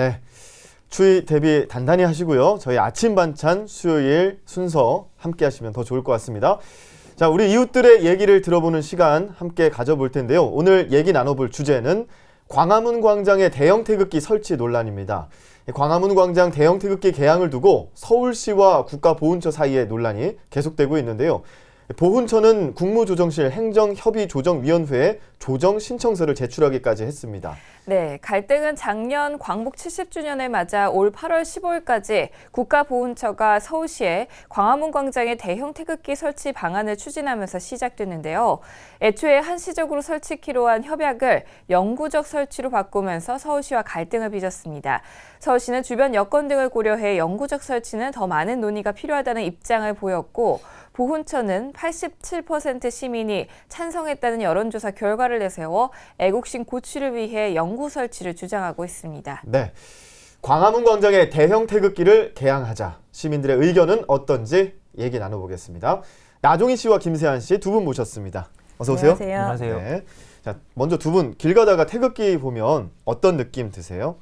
네. 추위 대비 단단히 하시고요. 저희 아침 반찬 수요일 순서 함께 하시면 더 좋을 것 같습니다. 자, 우리 이웃들의 얘기를 들어보는 시간 함께 가져볼 텐데요. 오늘 얘기 나눠볼 주제는 광화문 광장의 대형 태극기 설치 논란입니다. 광화문 광장 대형 태극기 개항을 두고 서울시와 국가보훈처 사이의 논란이 계속되고 있는데요. 보훈처는 국무조정실 행정협의조정위원회에 조정 신청서를 제출하기까지 했습니다. 네, 갈등은 작년 광복 70주년을 맞아 올 8월 15일까지 국가보훈처가 서울시에 광화문 광장에 대형 태극기 설치 방안을 추진하면서 시작됐는데요. 애초에 한시적으로 설치키로 한 협약을 영구적 설치로 바꾸면서 서울시와 갈등을 빚었습니다. 서울시는 주변 여건 등을 고려해 영구적 설치는 더 많은 논의가 필요하다는 입장을 보였고 보훈처는 87% 시민이 찬성했다는 여론조사 결과를 내세워 애국심 고취를 위해 영구 설치를 주장하고 있습니다. 네. 광화문 광장에 대형 태극기를 개항하자. 시민들의 의견은 어떤지 얘기 나눠보겠습니다. 나종희 씨와 김세한 씨 두 분 모셨습니다. 어서 오세요. 안녕하세요. 네. 자, 먼저 두 분 길 가다가 태극기 보면 어떤 느낌 드세요?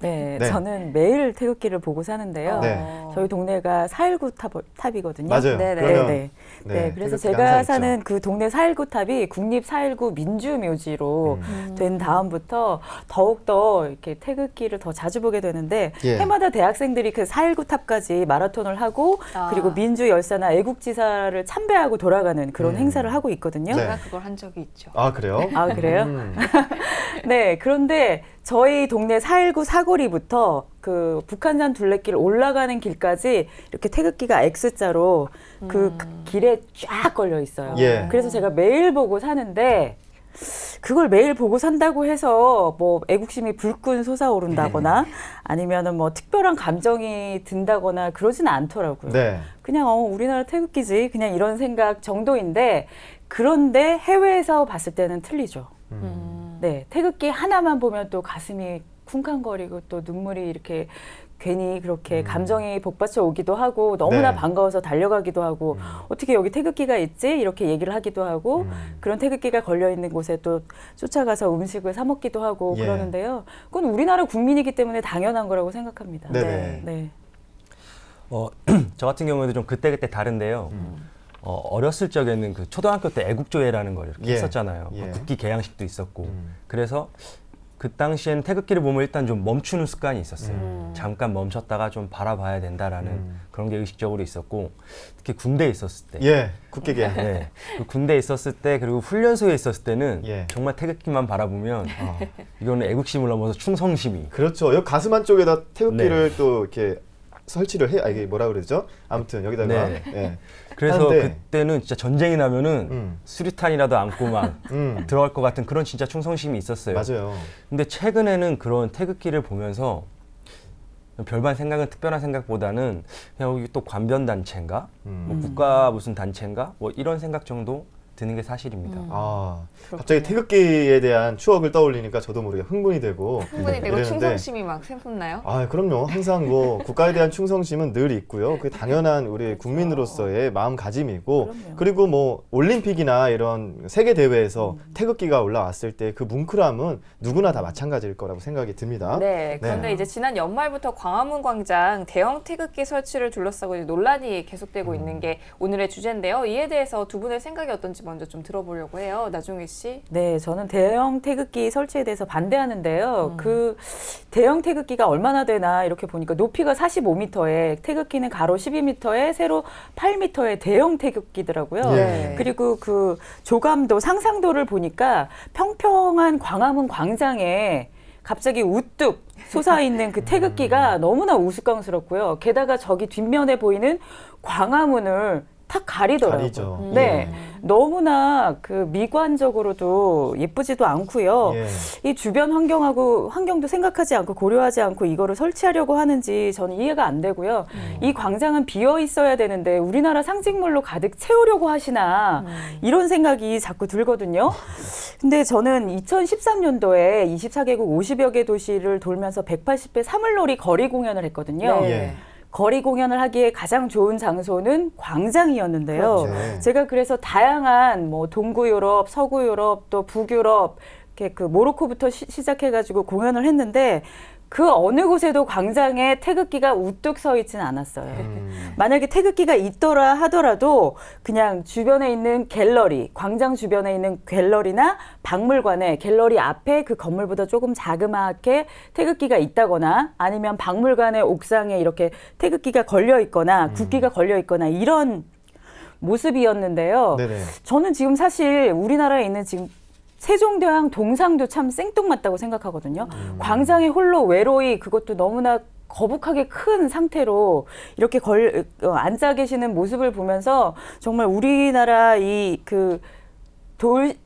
네, 네. 저는 매일 태극기를 보고 사는데요. 네. 저희 동네가 419 탑, 탑이거든요. 맞아요. 네, 네. 그러면 네, 네. 네, 그래서 제가 있죠. 사는 그 동네 419 탑이 국립 419 민주묘지로 음. 된 다음부터 더욱더 이렇게 태극기를 더 자주 보게 되는데 예. 해마다 대학생들이 그 419 탑까지 마라톤을 하고 아. 그리고 민주 열사나 애국지사를 참배하고 돌아가는 그런 음. 행사를 하고 있거든요. 네. 제가 그걸 한 적이 있죠. 아, 그래요? 아 그래요? 음. 네, 그런데 저희 동네 419 사거리부터 그 북한산 둘레길 올라가는 길까지 이렇게 태극기가 X자로 그 길에 쫙 걸려 있어요. 예. 그래서 제가 매일 보고 사는데 그걸 매일 보고 산다고 해서 뭐 애국심이 불끈 솟아오른다거나 아니면은 뭐 특별한 감정이 든다거나 그러지는 않더라고요. 네. 그냥 어 우리나라 태극기지 그냥 이런 생각 정도인데 그런데 해외에서 봤을 때는 틀리죠. 음. 네, 태극기 하나만 보면 또 가슴이 쿵쾅거리고 또 눈물이 이렇게 괜히 그렇게 감정이 복받쳐 오기도 하고 너무나 네. 반가워서 달려가기도 하고 어떻게 여기 태극기가 있지 이렇게 얘기를 하기도 하고 음. 그런 태극기가 걸려 있는 곳에 또 쫓아가서 음식을 사 먹기도 하고 예. 그러는데요. 그건 우리나라 국민이기 때문에 당연한 거라고 생각합니다. 네네. 네. 어, 저 같은 경우에도 좀 그때그때 다른데요. 어, 어렸을 적에는 그 초등학교 때 애국조회라는 걸 이렇게 예. 했었잖아요. 예. 뭐 국기 개양식도 있었고. 음. 그래서 그 당시엔 태극기를 보면 일단 좀 멈추는 습관이 있었어요. 음. 잠깐 멈췄다가 좀 바라봐야 된다라는 음. 그런 게 의식적으로 있었고 특히 군대에 있었을 때. 예, 국기계. 네. 그 군대에 있었을 때 그리고 훈련소에 있었을 때는 예. 정말 태극기만 바라보면 어. 이거는 애국심을 넘어서 충성심이 그렇죠. 여기 가슴 한쪽에다 태극기를 네. 또 이렇게 설치를 해. 아 이게 뭐라 그러죠? 아무튼 여기다가 네. 예. 그래서 하는데- 그때는 진짜 전쟁이 나면은 음. 수류탄이라도 안고 막 음. 들어갈 것 같은 그런 진짜 충성심이 있었어요. 맞아요. 근데 최근에는 그런 태극기를 보면서 별반 생각은 특별한 생각보다는 그냥 여기 또 관변 단체인가, 음. 뭐 국가 무슨 단체인가, 뭐 이런 생각 정도 드는 게 사실입니다. 아, 갑자기 태극기에 대한 추억을 떠올리니까 저도 모르게 흥분이 되고 흥분이 되고 이러는데 충성심이 막 샘솟나요? 아, 그럼요. 항상 뭐 국가에 대한 충성심은 늘 있고요. 그 당연한 우리 국민으로서의 마음가짐이고 그럼요. 그리고 뭐 올림픽이나 이런 세계 대회에서 태극기가 올라왔을 때 그 뭉클함은 누구나 다 마찬가지일 거라고 생각이 듭니다. 네, 그런데 네. 이제 지난 연말부터 광화문 광장 대형 태극기 설치를 둘러싸고 이제 논란이 계속되고 음. 있는 게 오늘의 주제인데요. 이에 대해서 두 분의 생각이 어떤지 먼저 좀 들어보려고 해요. 나중에 씨. 네, 저는 대형 태극기 설치에 대해서 반대하는데요. 음. 그 대형 태극기가 얼마나 되나 이렇게 보니까 높이가 45m에 태극기는 가로 12m에 세로 8m의 대형 태극기더라고요. 예. 그리고 그 조감도 상상도를 보니까 평평한 광화문 광장에 갑자기 우뚝 솟아 있는 그 음. 태극기가 너무나 우스꽝스럽고요. 게다가 저기 뒷면에 보이는 광화문을 탁 가리더라고요. 가리죠. 음. 네. 너무나 그 미관적으로도 예쁘지도 않고요. 예. 이 주변 환경하고 환경도 생각하지 않고 고려하지 않고 이거를 설치하려고 하는지 저는 이해가 안 되고요. 이 광장은 비어 있어야 되는데 우리나라 상징물로 가득 채우려고 하시나 이런 생각이 자꾸 들거든요. 근데 저는 2013년도에 24개국 50여 개 도시를 돌면서 180배 사물놀이 거리 공연을 했거든요. 네. 예. 거리 공연을 하기에 가장 좋은 장소는 광장이었는데요. 그렇죠. 제가 그래서 다양한 뭐 동구 유럽, 서구 유럽, 또 북유럽 이렇게 그 모로코부터 시, 작해가지고 공연을 했는데 그 어느 곳에도 광장에 태극기가 우뚝 서 있지는 않았어요. 음. 만약에 태극기가 있더라 하더라도 그냥 주변에 있는 갤러리, 광장 주변에 있는 갤러리나 박물관에 갤러리 앞에 그 건물보다 조금 자그마하게 태극기가 있다거나 아니면 박물관의 옥상에 이렇게 태극기가 걸려 있거나 국기가 걸려 있거나 이런 모습이었는데요. 네네. 저는 지금 사실 우리나라에 있는 지금 세종대왕 동상도 참 생뚱맞다고 생각하거든요. 광장에 홀로 외로이 그것도 너무나 거북하게 큰 상태로 이렇게 걸 어, 앉아 계시는 모습을 보면서 정말 우리나라 이그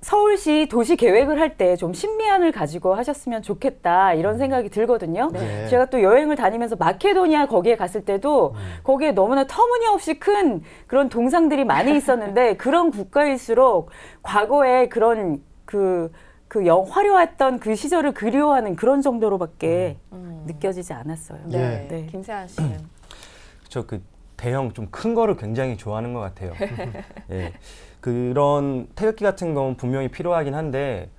서울시 도시 계획을 할 때 좀 신미안을 가지고 하셨으면 좋겠다 이런 생각이 들거든요. 네. 제가 또 여행을 다니면서 마케도니아 거기에 갔을 때도 거기에 너무나 터무니없이 큰 그런 동상들이 많이 있었는데 그런 국가일수록 과거에 그런 그, 그 영, 화려했던 그 시절을 그리워하는 그런 정도로밖에 음. 느껴지지 않았어요. 네. 네. 김세한 씨는 저 그 대형 좀 큰 거를 굉장히 좋아하는 것 같아요. 예. 그런 태극기 같은 건 분명히 필요하긴 한데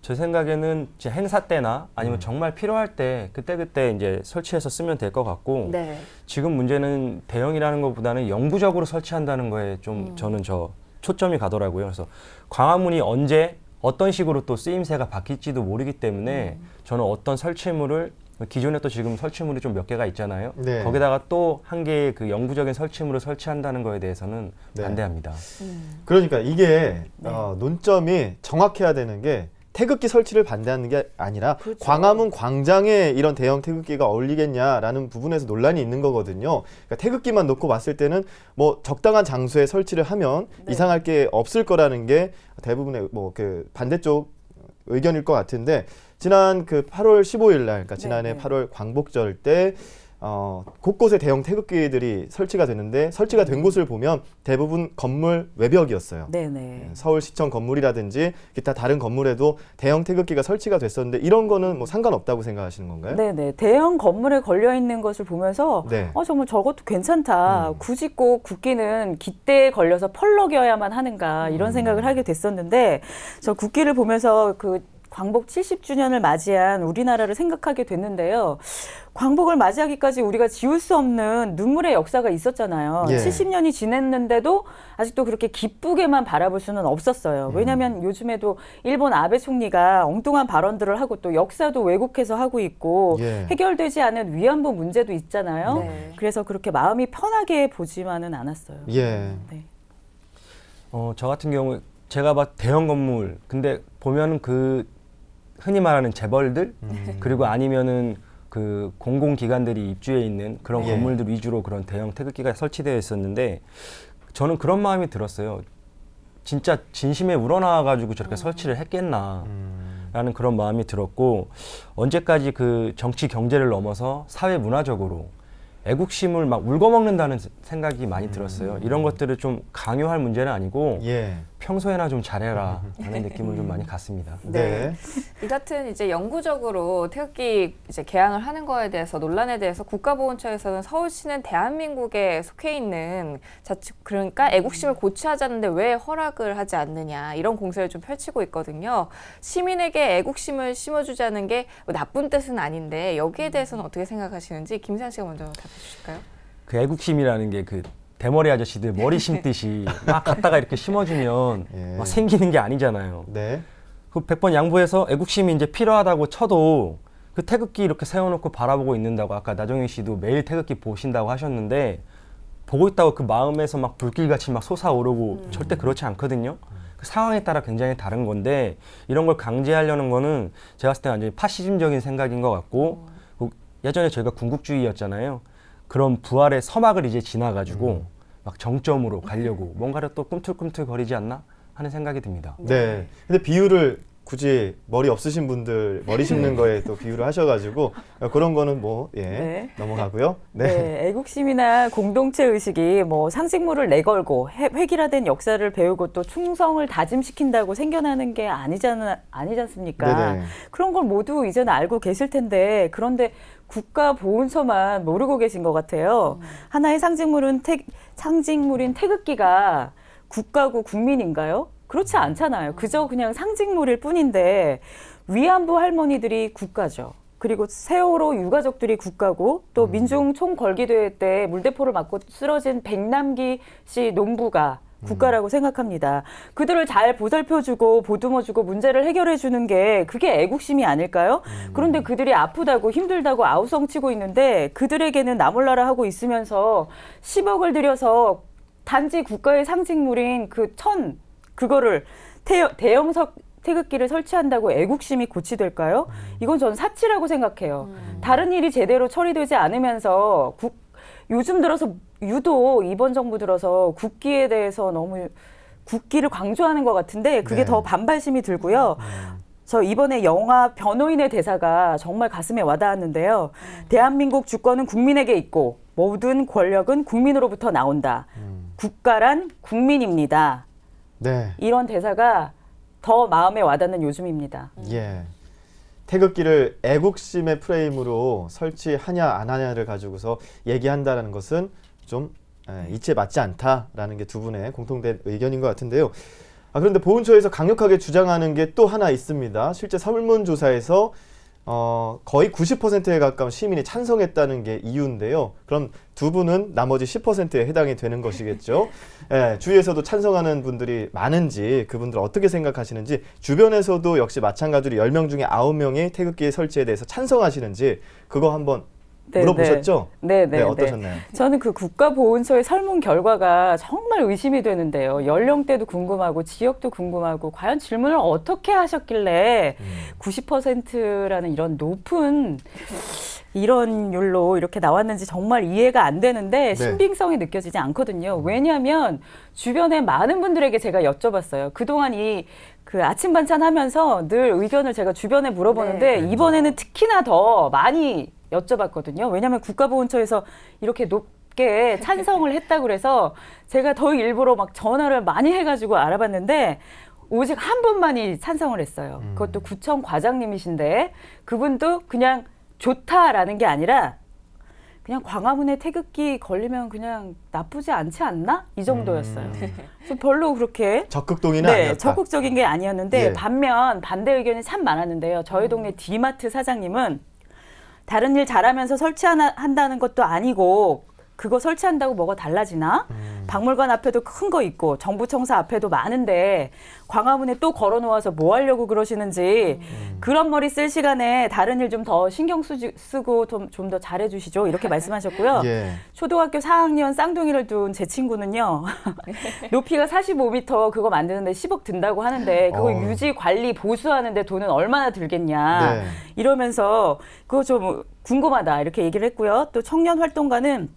제 생각에는 이제 행사 때나 아니면 정말 필요할 때 그때 그때 이제 설치해서 쓰면 될 것 같고 네. 지금 문제는 대형이라는 것보다는 영구적으로 설치한다는 거에 좀 음. 저는 저 초점이 가더라고요. 그래서 광화문이 언제 어떤 식으로 또 쓰임새가 바뀔지도 모르기 때문에 음. 저는 어떤 설치물을 기존에 또 지금 설치물이 좀 몇 개가 있잖아요. 네. 거기다가 또 한 개의 그 영구적인 설치물을 설치한다는 거에 대해서는 네. 반대합니다. 음. 그러니까 이게 네. 어, 논점이 정확해야 되는 게 태극기 설치를 반대하는 게 아니라 그렇죠. 광화문 광장에 이런 대형 태극기가 어울리겠냐라는 부분에서 논란이 있는 거거든요. 그러니까 태극기만 놓고 봤을 때는 뭐 적당한 장소에 설치를 하면 네. 이상할 게 없을 거라는 게 대부분의 뭐 그 반대쪽 의견일 것 같은데 지난 그 8월 15일 날, 그러니까 지난해 네. 8월 광복절 때 어, 곳곳에 대형 태극기들이 설치가 되는데 설치가 된 곳을 보면 대부분 건물 외벽이었어요. 네네. 서울시청 건물이라든지 기타 다른 건물에도 대형 태극기가 설치가 됐었는데 이런 거는 뭐 상관없다고 생각하시는 건가요? 네네. 대형 건물에 걸려 있는 것을 보면서 네. 어, 정말 저것도 괜찮다. 음. 굳이 꼭 국기는 깃대에 걸려서 펄럭여야만 하는가 이런 음. 생각을 하게 됐었는데 저 국기를 보면서 그 광복 70주년을 맞이한 우리나라를 생각하게 됐는데요. 광복을 맞이하기까지 우리가 지울 수 없는 눈물의 역사가 있었잖아요. 예. 70년이 지냈는데도 아직도 그렇게 기쁘게만 바라볼 수는 없었어요. 음. 왜냐하면 요즘에도 일본 아베 총리가 엉뚱한 발언들을 하고 또 역사도 왜곡해서 하고 있고 예. 해결되지 않은 위안부 문제도 있잖아요. 네. 그래서 그렇게 마음이 편하게 보지만은 않았어요. 예. 네. 어, 저 같은 경우 제가 봐 대형 건물 근데 보면은 그 흔히 말하는 재벌들 음. 그리고 아니면은 그 공공기관들이 입주해 있는 그런 예. 건물들 위주로 그런 대형 태극기가 설치되어 있었는데 저는 그런 마음이 들었어요. 진짜 진심에 우러나와 가지고 저렇게 설치를 했겠나. 음. 라는 그런 마음이 들었고 언제까지 그 정치 경제를 넘어서 사회 문화적으로 애국심을 막 울거먹는다는 생각이 많이 들었어요. 이런 것들을 좀 강요할 문제는 아니고 예. 평소에나 좀 잘해라 하는 느낌을 좀 많이 갖습니다. 네. 이 같은 이제 영구적으로 태극기 이제 개항을 하는 거에 대해서 논란에 대해서 국가보훈처에서는 서울시는 대한민국에 속해 있는 자치 그러니까 애국심을 고취하자는데 왜 허락을 하지 않느냐 이런 공세를 좀 펼치고 있거든요. 시민에게 애국심을 심어주자는 게 뭐 나쁜 뜻은 아닌데 여기에 대해서는 어떻게 생각하시는지 김세한 씨가 먼저 답해 주실까요? 그 애국심이라는 게그 대머리 아저씨들 머리 심듯이 막 갖다가 이렇게 심어주면 예. 막 생기는 게 아니잖아요. 네. 그 100번 양보해서 애국심이 이제 필요하다고 쳐도 그 태극기 이렇게 세워놓고 바라보고 있는다고 아까 나정희 씨도 매일 태극기 보신다고 하셨는데 보고 있다고 그 마음에서 막 불길같이 막 솟아오르고 절대 그렇지 않거든요. 그 상황에 따라 굉장히 다른 건데 이런 걸 강제하려는 거는 제가 봤을 때 완전히 파시즘적인 생각인 것 같고 그 예전에 저희가 군국주의였잖아요. 그런 부활의 서막을 이제 지나가지고 막 정점으로 가려고 뭔가를 또 꿈틀꿈틀 거리지 않나 하는 생각이 듭니다. 네. 근데 비유를 굳이 머리 없으신 분들 머리 심는 거에 또 비유를 하셔가지고 그런 거는 뭐 예 네. 넘어가고요. 네. 네. 애국심이나 공동체 의식이 뭐 상징물을 내걸고 해- 획일화된 역사를 배우고 또 충성을 다짐시킨다고 생겨나는 게 아니잖아 아니지 않습니까? 네네. 그런 걸 모두 이제는 알고 계실 텐데 그런데 국가 보훈처만 모르고 계신 것 같아요. 하나의 상징물은 태, 상징물인 태극기가 국가고 국민인가요? 그렇지 않잖아요. 그저 그냥 상징물일 뿐인데 위안부 할머니들이 국가죠. 그리고 세월호 유가족들이 국가고 또 음. 민중 총궐기대회 때 물대포를 맞고 쓰러진 백남기 씨 농부가 국가라고 생각합니다. 그들을 잘 보살펴주고 보듬어주고 문제를 해결해주는 게 그게 애국심이 아닐까요? 그런데 그들이 아프다고 힘들다고 아우성치고 있는데 그들에게는 나몰라라 하고 있으면서 10억을 들여서 단지 국가의 상징물인 그 천 그거를 태, 대형석 태극기를 설치한다고 애국심이 고치될까요? 이건 저는 사치라고 생각해요. 다른 일이 제대로 처리되지 않으면서 국, 요즘 들어서 유독 이번 정부 들어서 국기에 대해서 너무 국기를 강조하는 것 같은데 그게 네. 더 반발심이 들고요. 저 이번에 영화 변호인의 대사가 정말 가슴에 와닿았는데요. 대한민국 주권은 국민에게 있고 모든 권력은 국민으로부터 나온다. 국가란 국민입니다. 네. 이런 대사가 더 마음에 와닿는 요즘입니다. 예. 태극기를 애국심의 프레임으로 설치하냐 안 하냐를 가지고서 얘기한다는 것은 좀 에, 이치에 맞지 않다라는 게 두 분의 공통된 의견인 것 같은데요. 아, 그런데 보훈처에서 강력하게 주장하는 게 또 하나 있습니다. 실제 설문조사에서 어, 거의 90%에 가까운 시민이 찬성했다는 게 이유인데요. 그럼 두 분은 나머지 10%에 해당이 되는 것이겠죠. 예, 주위에서도 찬성하는 분들이 많은지 그분들 어떻게 생각하시는지 주변에서도 역시 마찬가지로 10명 중에 9명이 태극기 설치에 대해서 찬성하시는지 그거 한번 네, 물어보셨죠? 네, 네, 네. 어떠셨나요? 저는 그 국가보훈처의 설문 결과가 정말 의심이 되는데요. 연령대도 궁금하고 지역도 궁금하고 과연 질문을 어떻게 하셨길래 음. 90%라는 이런 높은 이런 율로 이렇게 나왔는지 정말 이해가 안 되는데 네. 신빙성이 느껴지지 않거든요. 왜냐하면 주변에 많은 분들에게 제가 여쭤봤어요. 그동안 이그 아침 반찬 하면서 늘 의견을 제가 주변에 물어보는데 네. 이번에는 특히나 더 많이 여쭤봤거든요. 왜냐하면 국가보훈처에서 이렇게 높게 찬성을 했다고 그래서 제가 더 일부러 막 전화를 많이 해가지고 알아봤는데 오직 한 분만이 찬성을 했어요. 음. 그것도 구청 과장님이신데 그분도 그냥 좋다라는 게 아니라 그냥 광화문에 태극기 걸리면 그냥 나쁘지 않지 않나 이 정도였어요. 음. 그래서 별로 그렇게 적극 동의는 네, 아니었다. 적극적인 게 아니었는데 예. 반면 반대 의견이 참 많았는데요. 저희 동네 디마트 사장님은 다른 일 잘하면서 설치한다는 것도 아니고 그거 설치한다고 뭐가 달라지나? 음. 박물관 앞에도 큰 거 있고 정부청사 앞에도 많은데 광화문에 또 걸어놓아서 뭐 하려고 그러시는지 그런 머리 쓸 시간에 다른 일 좀 더 신경 쓰지, 쓰고 좀더 잘해주시죠 이렇게 말씀하셨고요. 예. 초등학교 4학년 쌍둥이를 둔 제 친구는요. 높이가 45m 그거 만드는데 10억 든다고 하는데 그거 어. 유지 관리 보수하는데 돈은 얼마나 들겠냐. 네. 이러면서 그거 좀 궁금하다 이렇게 얘기를 했고요. 또 청년 활동가는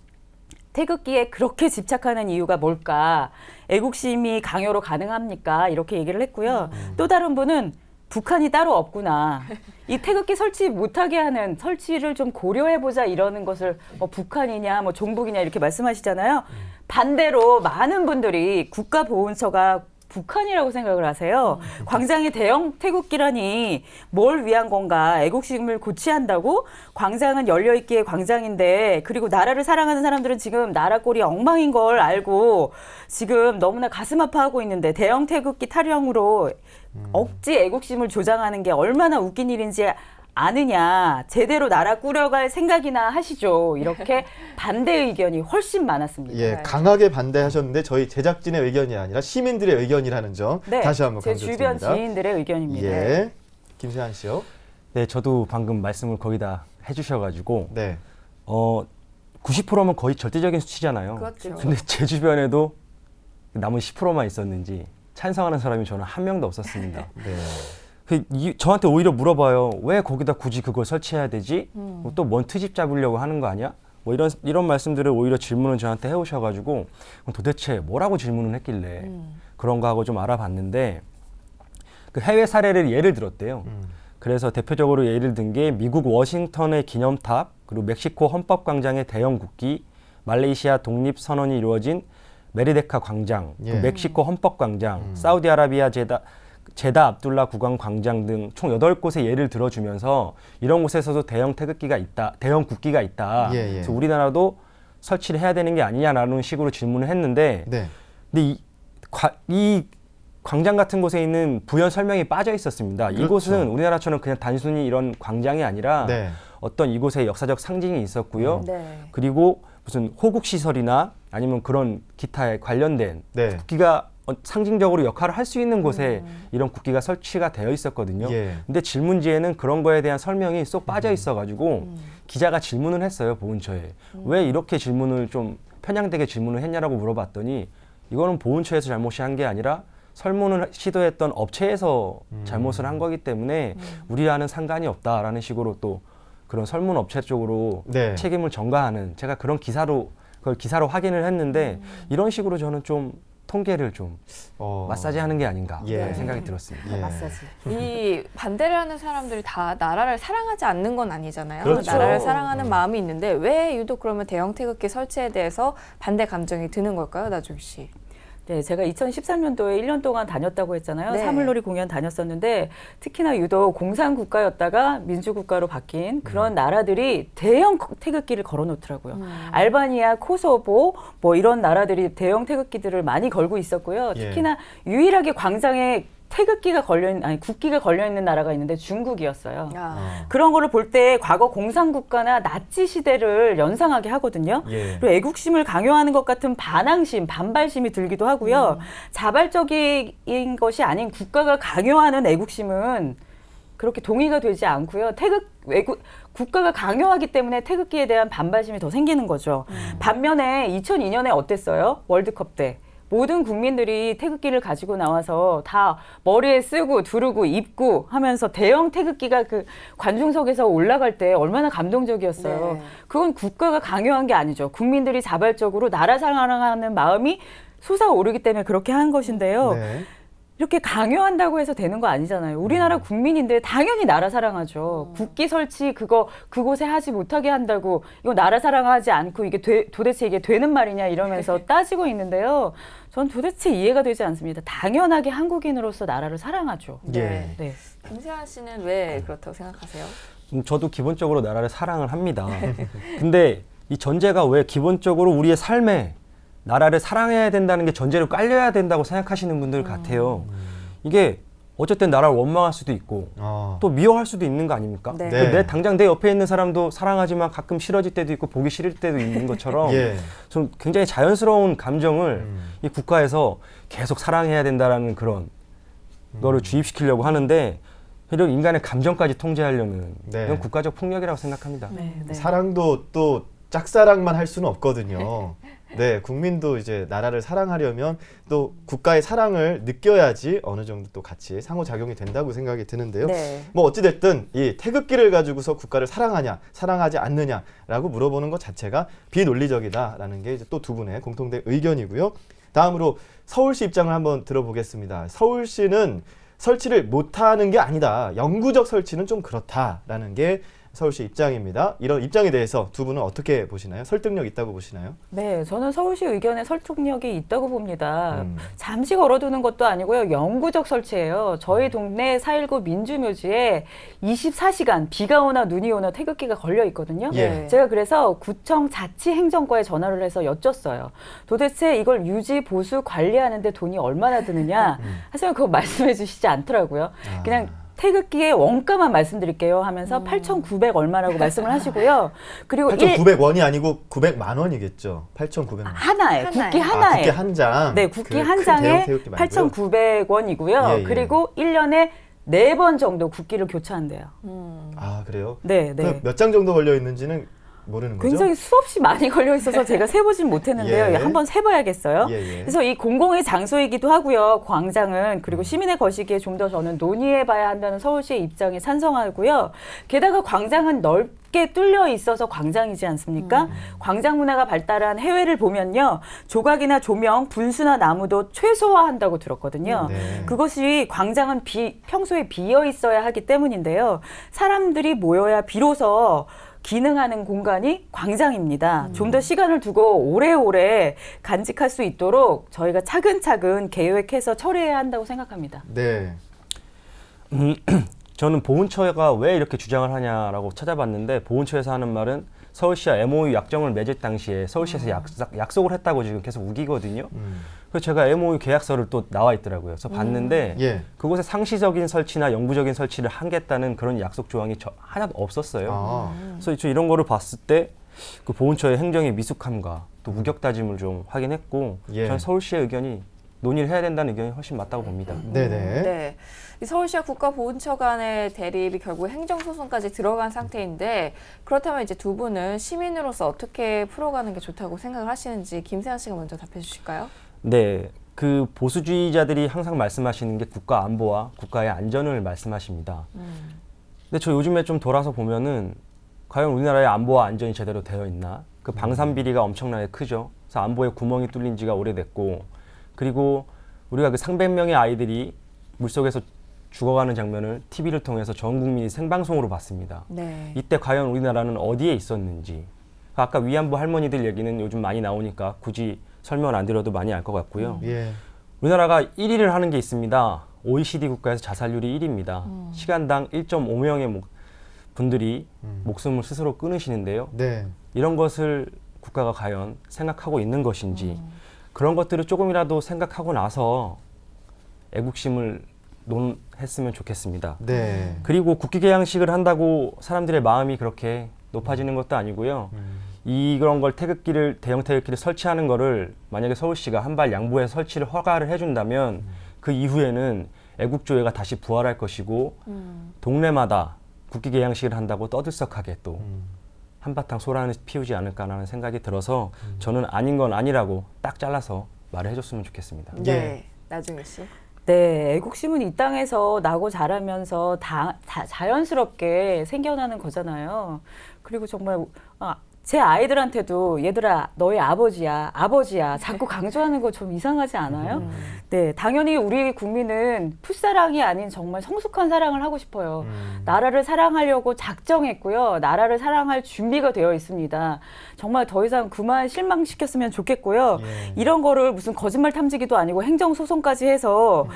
태극기에 그렇게 집착하는 이유가 뭘까? 애국심이 강요로 가능합니까? 이렇게 얘기를 했고요. 또 다른 분은 북한이 따로 없구나. 이 태극기 설치 못하게 하는 설치를 좀 고려해보자 이러는 것을 뭐 북한이냐, 뭐 종북이냐 이렇게 말씀하시잖아요. 반대로 많은 분들이 국가보훈처가 북한이라고 생각을 하세요. 광장에 대형 태극기라니 뭘 위한 건가? 애국심을 고취한다고? 광장은 열려 있기에 광장인데 그리고 나라를 사랑하는 사람들은 지금 나라 꼴이 엉망인 걸 알고 지금 너무나 가슴 아파하고 있는데 대형 태극기 타령으로 억지 애국심을 조장하는 게 얼마나 웃긴 일인지 아느냐 제대로 나라 꾸려갈 생각이나 하시죠 이렇게 반대 의견이 훨씬 많았습니다. 예, 강하게 반대하셨는데 저희 제작진의 의견이 아니라 시민들의 의견이라는 점 다시 한번 네, 제 주변 강조드립니다. 지인들의 의견입니다. 예. 김세한 씨요. 네, 저도 방금 말씀을 거기다 해주셔가지고 네. 어 90%면 거의 절대적인 수치잖아요. 그렇죠. 근데 제 주변에도 남은 10%만 있었는지 찬성하는 사람이 저는 한 명도 없었습니다. 네. 그 이, 저한테 오히려 물어봐요. 왜 거기다 굳이 그걸 설치해야 되지? 음. 또뭔 트집 잡으려고 하는 거 아니야? 뭐 이런 이런 말씀들을 오히려 질문을 저한테 해오셔가지고 그럼 도대체 뭐라고 질문을 했길래 음. 그런 거 하고 좀 알아봤는데 그 해외 사례를 예를 들었대요. 음. 그래서 대표적으로 예를 든 게 미국 워싱턴의 기념탑 그리고 멕시코 헌법 광장의 대형 국기 말레이시아 독립 선언이 이루어진 메리데카 광장, 그 예. 멕시코 헌법 광장, 음. 사우디아라비아 제다 제다 압둘라 국왕 광장 등 총 여덟 곳의 예를 들어주면서 이런 곳에서도 대형 태극기가 있다, 대형 국기가 있다. 예, 예. 그래서 우리나라도 설치를 해야 되는 게 아니냐라는 식으로 질문을 했는데 네. 근데 이, 과, 이 광장 같은 곳에 있는 부연 설명이 빠져 있었습니다. 그렇죠. 이곳은 우리나라처럼 그냥 단순히 이런 광장이 아니라 네. 어떤 이곳에 역사적 상징이 있었고요. 네. 그리고 무슨 호국 시설이나 아니면 그런 기타에 관련된 네. 국기가 어, 상징적으로 역할을 할 수 있는 곳에 이런 국기가 설치가 되어 있었거든요. 예. 근데 질문지에는 그런 거에 대한 설명이 쏙 빠져 있어 가지고 기자가 질문을 했어요 보훈처에. 왜 이렇게 질문을 좀 편향되게 질문을 했냐라고 물어봤더니 이거는 보훈처에서 잘못이 한 게 아니라 설문을 시도했던 업체에서 잘못을 한 거기 때문에 우리와는 상관이 없다라는 식으로 또 그런 설문 업체 쪽으로 네. 책임을 전가하는 제가 그런 기사로 그걸 기사로 확인을 했는데 이런 식으로 저는 좀 통계를 좀 어. 마사지하는 게 아닌가 예. 라는 생각이 들었습니다. 예. 마사지. 이 반대를 하는 사람들이 다 나라를 사랑하지 않는 건 아니잖아요. 그렇죠. 나라를 사랑하는 마음이 있는데 왜 유독 그러면 대형 태극기 설치에 대해서 반대 감정이 드는 걸까요, 나중 씨? 네, 제가 2013년도에 1년 동안 다녔다고 했잖아요. 네. 사물놀이 공연 다녔었는데 특히나 유독 공산 국가였다가 민주 국가로 바뀐 그런 나라들이 대형 태극기를 걸어 놓더라고요. 음. 알바니아, 코소보 뭐 이런 나라들이 대형 태극기들을 많이 걸고 있었고요. 예. 특히나 유일하게 광장에 태극기가 걸려 있는 아니 국기가 걸려 있는 나라가 있는데 중국이었어요. 아. 그런 거를 볼 때 과거 공산국가나 나치 시대를 연상하게 하거든요. 예. 그리고 애국심을 강요하는 것 같은 반항심, 반발심이 들기도 하고요. 자발적인 것이 아닌 국가가 강요하는 애국심은 그렇게 동의가 되지 않고요. 태극 외국 국가가 강요하기 때문에 태극기에 대한 반발심이 더 생기는 거죠. 반면에 2002년에 어땠어요? 월드컵 때. 모든 국민들이 태극기를 가지고 나와서 다 머리에 쓰고 두르고 입고 하면서 대형 태극기가 그 관중석에서 올라갈 때 얼마나 감동적이었어요. 네. 그건 국가가 강요한 게 아니죠. 국민들이 자발적으로 나라 사랑하는 마음이 솟아오르기 때문에 그렇게 한 것인데요. 네. 이렇게 강요한다고 해서 되는 거 아니잖아요. 우리나라 국민인데 당연히 나라 사랑하죠. 국기 설치 그거 그곳에 하지 못하게 한다고 이거 나라 사랑하지 않고 이게 돼- 도대체 이게 되는 말이냐 이러면서 따지고 있는데요. 전 도대체 이해가 되지 않습니다. 당연하게 한국인으로서 나라를 사랑하죠. 예. 네. 김세환 씨는 왜 그렇다고 생각하세요? 음, 저도 기본적으로 나라를 사랑을 합니다. 근데 이 전제가 왜 기본적으로 우리의 삶에 나라를 사랑해야 된다는 게 전제로 깔려야 된다고 생각하시는 분들 같아요. 이게 어쨌든 나라를 원망할 수도 있고 어. 또 미워할 수도 있는 거 아닙니까? 네. 그 네. 내 당장 내 옆에 있는 사람도 사랑하지만 가끔 싫어질 때도 있고 보기 싫을 때도 있는 것처럼 예. 좀 굉장히 자연스러운 감정을 음. 이 국가에서 계속 사랑해야 된다라는 그런 거를 주입시키려고 하는데 이런 인간의 감정까지 통제하려는 네. 이건 국가적 폭력이라고 생각합니다. 네. 네. 사랑도 또 짝사랑만 할 수는 없거든요. 네, 국민도 이제 나라를 사랑하려면 또 국가의 사랑을 느껴야지 어느 정도 또 같이 상호작용이 된다고 생각이 드는데요. 네. 뭐 어찌됐든 이 태극기를 가지고서 국가를 사랑하냐, 사랑하지 않느냐라고 물어보는 것 자체가 비논리적이다라는 게 이제 또 두 분의 공통된 의견이고요. 다음으로 서울시 입장을 한번 들어보겠습니다. 서울시는 설치를 못하는 게 아니다. 영구적 설치는 좀 그렇다라는 게 서울시 입장입니다. 이런 입장에 대해서 두 분은 어떻게 보시나요? 설득력 있다고 보시나요? 네, 저는 서울시 의견에 설득력이 있다고 봅니다. 음. 잠시 걸어두는 것도 아니고요. 영구적 설치예요. 저희 동네 4.19 민주묘지에 24시간 비가 오나 눈이 오나 태극기가 걸려 있거든요. 예. 제가 그래서 구청 자치행정과에 전화를 해서 여쭸어요. 도대체 이걸 유지, 보수, 관리하는데 돈이 얼마나 드느냐? 하지만 그거 말씀해 주시지 않더라고요. 아. 그냥 태극기의 원가만 말씀드릴게요 하면서 8,900 얼마라고 말씀을 하시고요. 그리고 일- 8,900원이 아니고 900만 원이겠죠. 8,900만 원. 하나에 하나에. 국기 아, 하나에 국기 한 장. 네, 국기 그한큰 장에 대형 태극기 말고요. 8,900원이고요. 예, 예. 그리고 1년에 네 번 정도 국기를 교체한대요. 음. 아 그래요? 네, 네. 몇 장 정도 걸려 있는지는 모르는 거죠? 굉장히 수없이 많이 걸려 있어서 제가 세보진 못했는데요. 예. 한번 세봐야겠어요. 예, 예. 그래서 이 공공의 장소이기도 하고요. 광장은 그리고 시민의 거시기에 좀 더 저는 논의해봐야 한다는 서울시의 입장에 찬성하고요. 게다가 광장은 넓게 뚫려 있어서 광장이지 않습니까? 광장 문화가 발달한 해외를 보면요, 조각이나 조명, 분수나 나무도 최소화한다고 들었거든요. 네. 그것이 광장은 비, 평소에 비어 있어야 하기 때문인데요. 사람들이 모여야 비로소 기능하는 공간이 광장입니다. 좀더 시간을 두고 오래오래 간직할 수 있도록 저희가 차근차근 계획해서 처리해야 한다고 생각합니다. 네. 저는 보훈처가 왜 이렇게 주장을 하냐라고 찾아봤는데 보훈처에서 하는 말은 서울시와 MOU 약정을 맺을 당시에 서울시에서 약속, 약속을 했다고 지금 계속 우기거든요. 음. 그래서 제가 MOU 계약서를 또 나와 있더라고요. 그래서 봤는데 예. 그곳에 상시적인 설치나 영구적인 설치를 하겠다는 그런 약속 조항이 저 하나도 없었어요. 아. 그래서 저 이런 거를 봤을 때 그 보훈처의 행정의 미숙함과 또 우격다짐을 좀 확인했고 예. 전 서울시의 의견이 논의를 해야 된다는 의견이 훨씬 맞다고 봅니다. 네네. 네. 이 서울시와 국가보훈처 간의 대립이 결국 행정소송까지 들어간 상태인데 그렇다면 이제 두 분은 시민으로서 어떻게 풀어가는 게 좋다고 생각을 하시는지 김세현 씨가 먼저 답해 주실까요? 네, 그 보수주의자들이 항상 말씀하시는 게 국가 안보와 국가의 안전을 말씀하십니다. 근데 저 요즘에 좀 돌아서 보면은 과연 우리나라의 안보와 안전이 제대로 되어 있나? 그 방산 비리가 엄청나게 크죠. 그래서 안보에 구멍이 뚫린 지가 오래됐고, 그리고 우리가 그 상백 명의 아이들이 물속에서 죽어가는 장면을 TV를 통해서 전 국민이 생방송으로 봤습니다. 네. 이때 과연 우리나라는 어디에 있었는지 아까 위안부 할머니들 얘기는 요즘 많이 나오니까 굳이 설명 안 드려도 많이 알 것 같고요. 예. 우리나라가 1위를 하는 게 있습니다. OECD 국가에서 자살률이 1위입니다. 시간당 1.5명의 분들이 음. 목숨을 스스로 끊으시는데요. 네. 이런 것을 국가가 과연 생각하고 있는 것인지 그런 것들을 조금이라도 생각하고 나서 애국심을 논했으면 좋겠습니다. 네. 그리고 국기 개양식을 한다고 사람들의 마음이 그렇게 높아지는 것도 아니고요. 음. 이런 걸 태극기를 대형 태극기를 설치하는 거를 만약에 서울시가 한 발 양보해 설치를 허가를 해준다면 그 이후에는 애국조회가 다시 부활할 것이고 음. 동네마다 국기 개양식을 한다고 떠들썩하게 또 음. 한바탕 소란을 피우지 않을까라는 생각이 들어서 저는 아닌 건 아니라고 딱 잘라서 말을 해줬으면 좋겠습니다. 예. 네. 나중에 씨. 네, 애국심은 이 땅에서 나고 자라면서 다, 다 자연스럽게 생겨나는 거잖아요. 그리고 정말 아, 제 아이들한테도 얘들아 너희 아버지야 아버지야 자꾸 강조하는 거 좀 이상하지 않아요? 네, 당연히 우리 국민은 풋사랑이 아닌 정말 성숙한 사랑을 하고 싶어요. 음. 나라를 사랑하려고 작정했고요. 나라를 사랑할 준비가 되어 있습니다. 정말 더 이상 그만 실망시켰으면 좋겠고요. 예. 이런 거를 무슨 거짓말 탐지기도 아니고 행정 소송까지 해서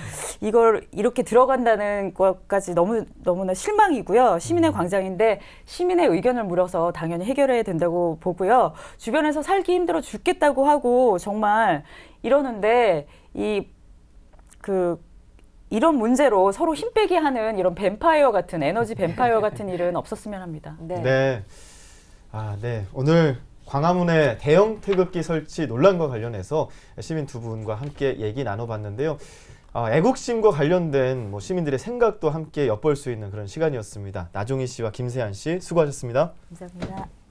이걸 이렇게 들어간다는 것까지 너무 너무나 실망이고요. 시민의 광장인데 시민의 의견을 물어서 당연히 해결해야 된다고 보고요. 주변에서 살기 힘들어 죽겠다고 하고 정말 이러는데 이 그 이런 문제로 서로 힘 빼기 하는 이런 뱀파이어 같은 에너지 뱀파이어 같은 일은 없었으면 합니다. 네. 네. 아, 네. 오늘 광화문의 대형 태극기 설치 논란과 관련해서 시민 두 분과 함께 얘기 나눠봤는데요. 아, 애국심과 관련된 뭐 시민들의 생각도 함께 엿볼 수 있는 그런 시간이었습니다. 나종희 씨와 김세한 씨 수고하셨습니다. 감사합니다.